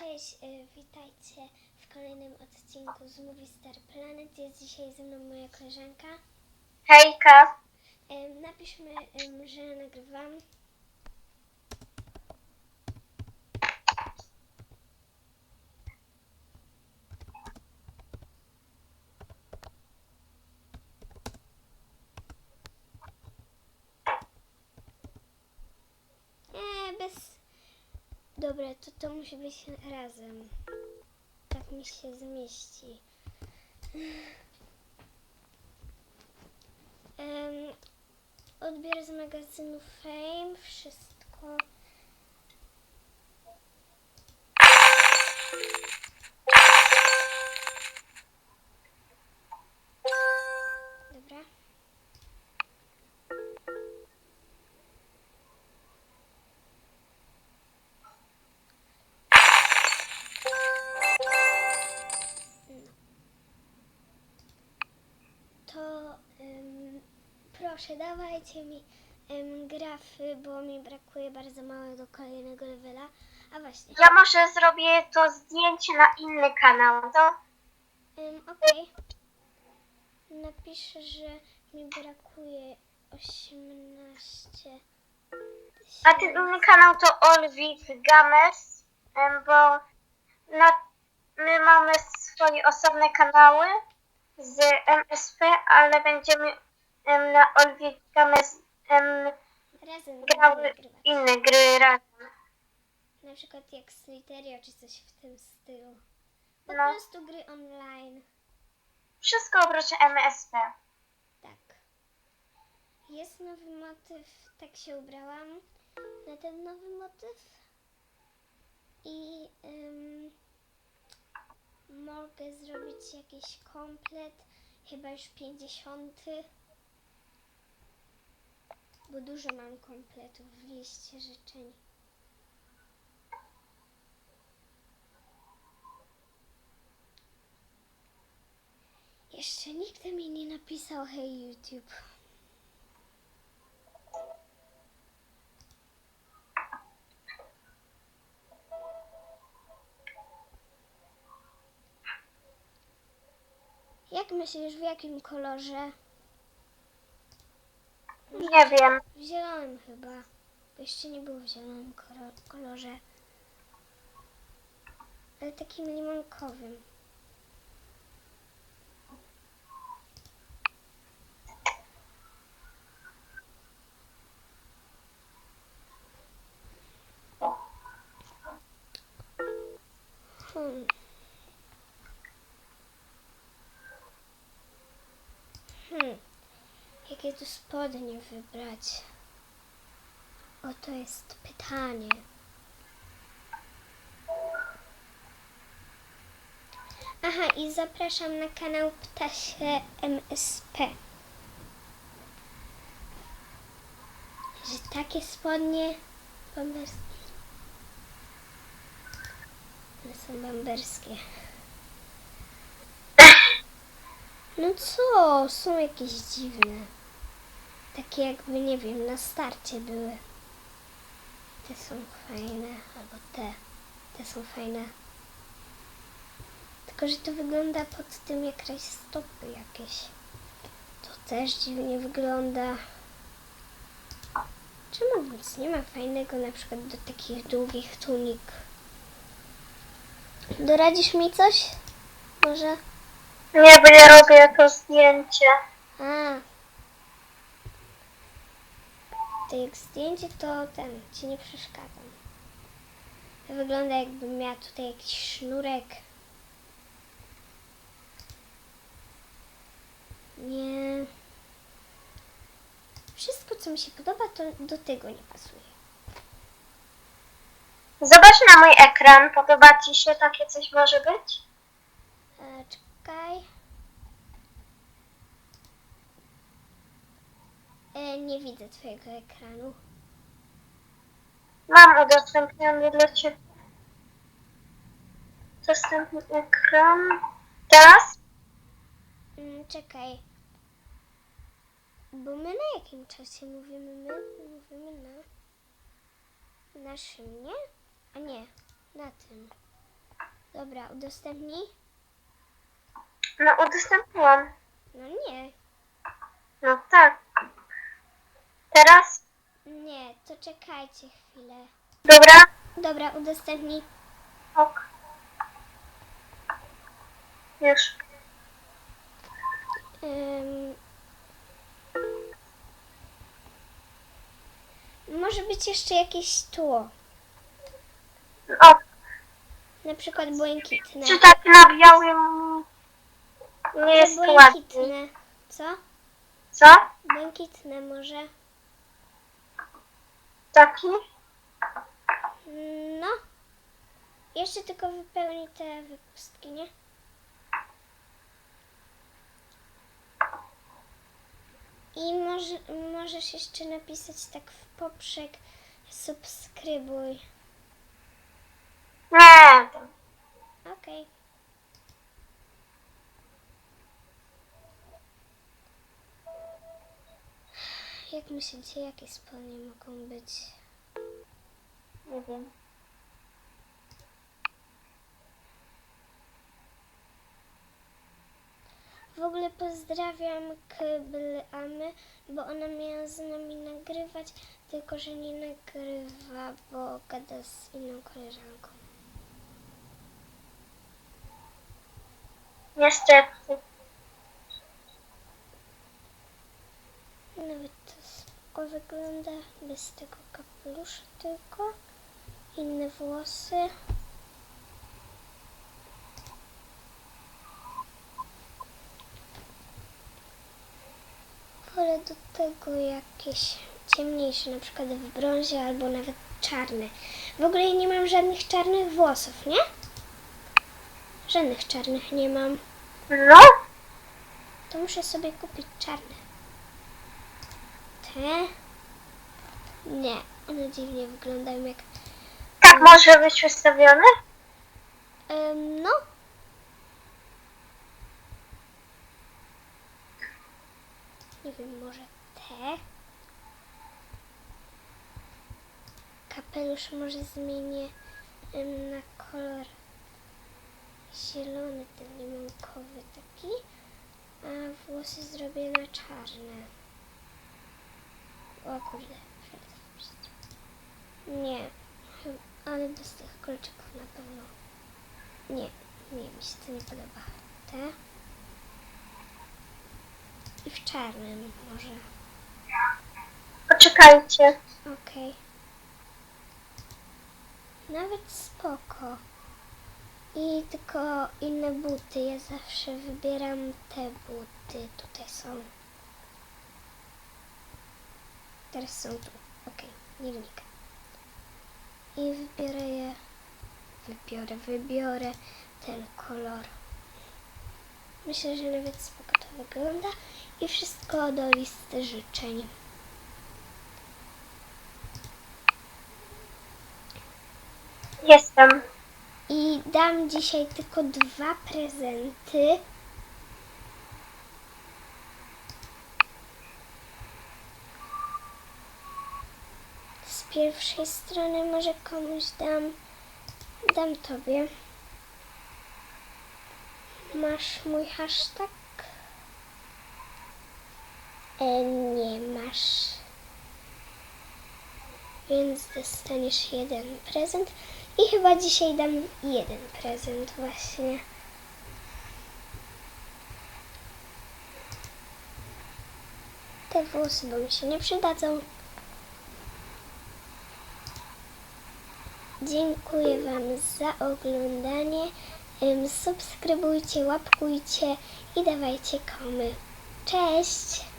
Cześć, y, witajcie w kolejnym odcinku z Movie Star Planet. Jest dzisiaj ze mną moja koleżanka. Hejka. Napiszmy, że nagrywam. Nie, bez... Dobra, to to musi być razem. Tak mi się zmieści. Em, odbiór z magazynu Fame, wszystko. Proszę dawajcie mi em, grafy, bo mi brakuje bardzo mało do kolejnego levela. A właśnie. Ja może zrobię to zdjęcie na inny kanał, to? Em, Okej. Napiszę, że mi brakuje 18. A ten inny kanał to Olwit Gamers, em, bo na, my mamy swoje osobne kanały z MSP, ale będziemy em, na Olwit Gamers em, Razem grały inne gry razem. Na przykład jak Sliteria czy coś w tym stylu. Po No. prostu gry online. Wszystko oprócz MSP. Tak. Jest nowy motyw, tak się ubrałam na ten nowy motyw. I ym, mogę zrobić jakiś komplet, chyba już 50. Bo dużo mam kompletów w liście życzeń. Jeszcze nikt mi nie napisał hej YouTube. Jak myślisz, w jakim kolorze? Nie wiem. W zielonym chyba. Jeszcze nie było w zielonym kolorze. Ale takim limonkowym. Hmm. Jakie tu spodnie wybrać? Oto jest pytanie. Aha, i zapraszam na kanał Ptasie MSP. Że takie spodnie bamberskie. One są bamberskie. No co? Są jakieś dziwne. Takie jakby, nie wiem, na starcie były. Te są fajne, albo te. Te są fajne. Tylko, że to wygląda pod tym jakaś stopy jakieś. To też dziwnie wygląda. Czemu nic nie ma fajnego na przykład do takich długich tunik? Doradzisz mi coś? Może? Nie, bo ja robię to zdjęcie. A. To jak zdjęcie, to ten, ci nie przeszkadzam. To wygląda jakbym miała tutaj jakiś sznurek. Nie. Wszystko, co mi się podoba, to do tego nie pasuje. Zobacz na mój ekran, podoba Ci się takie coś może być? E, czekaj. Nie widzę twojego ekranu. Mam udostępniony dla Ciebie. Dostępny ekran. Teraz? Mm, czekaj. Bo my na jakim czasie mówimy my? Mówimy na naszym, nie? A nie, na tym. Dobra, udostępnij? No udostępniłam. No nie. No tak. Teraz? Nie, to czekajcie chwilę. Dobra. Dobra, udostępnij. Ok. Już. Ym... Może być jeszcze jakieś tło. O, Na przykład błękitne. czy tak na białym nie Może jest ładnie? błękitne. Co? Co? Błękitne może. Taki? No. Jeszcze tylko wypełni te wypustki, nie? I może, możesz jeszcze napisać tak w poprzek subskrybuj. Nie. Okej. Jak myślicie, jakie spodnie mogą być? Nie wiem. W ogóle pozdrawiam Kybleamy, bo ona miała z nami nagrywać, tylko że nie nagrywa, bo gada z inną koleżanką. Niestety. Nawet to spoko wygląda, bez tego kapelusza tylko. Inne włosy. Wolę do tego jakieś ciemniejsze, na przykład w brązie albo nawet czarne. W ogóle ja nie mam żadnych czarnych włosów, nie? Żadnych czarnych nie mam. No? To muszę sobie kupić czarne. Te? Nie, one dziwnie wyglądają jak... Tak może być wystawiony? Em, no. Nie wiem, może te? Kapelusz może zmienię na kolor zielony, ten limonkowy taki, a włosy zrobię na czarne. O kurde. Nie, ale bez tych kolczyków na pewno. Nie, nie, mi się to nie podoba. Te? I w czarnym może. Poczekajcie. Okej. Nawet spoko. I tylko inne buty. Ja zawsze wybieram te buty. Tutaj są. Teraz są tu. Okej, nie wnikam. I wybiorę je. Wybiorę, wybiorę ten kolor. Myślę, że nawet spoko to wygląda. I wszystko do listy życzeń. Jestem. I dam dzisiaj tylko dwa prezenty. Pierwszej strony może komuś dam, dam tobie. Masz mój hashtag? E, nie masz. Więc dostaniesz jeden prezent. I chyba dzisiaj dam jeden prezent właśnie. Te włosy, bo mi się nie przydadzą. Dziękuję Wam za oglądanie. Subskrybujcie, łapkujcie i dawajcie komy. Cześć!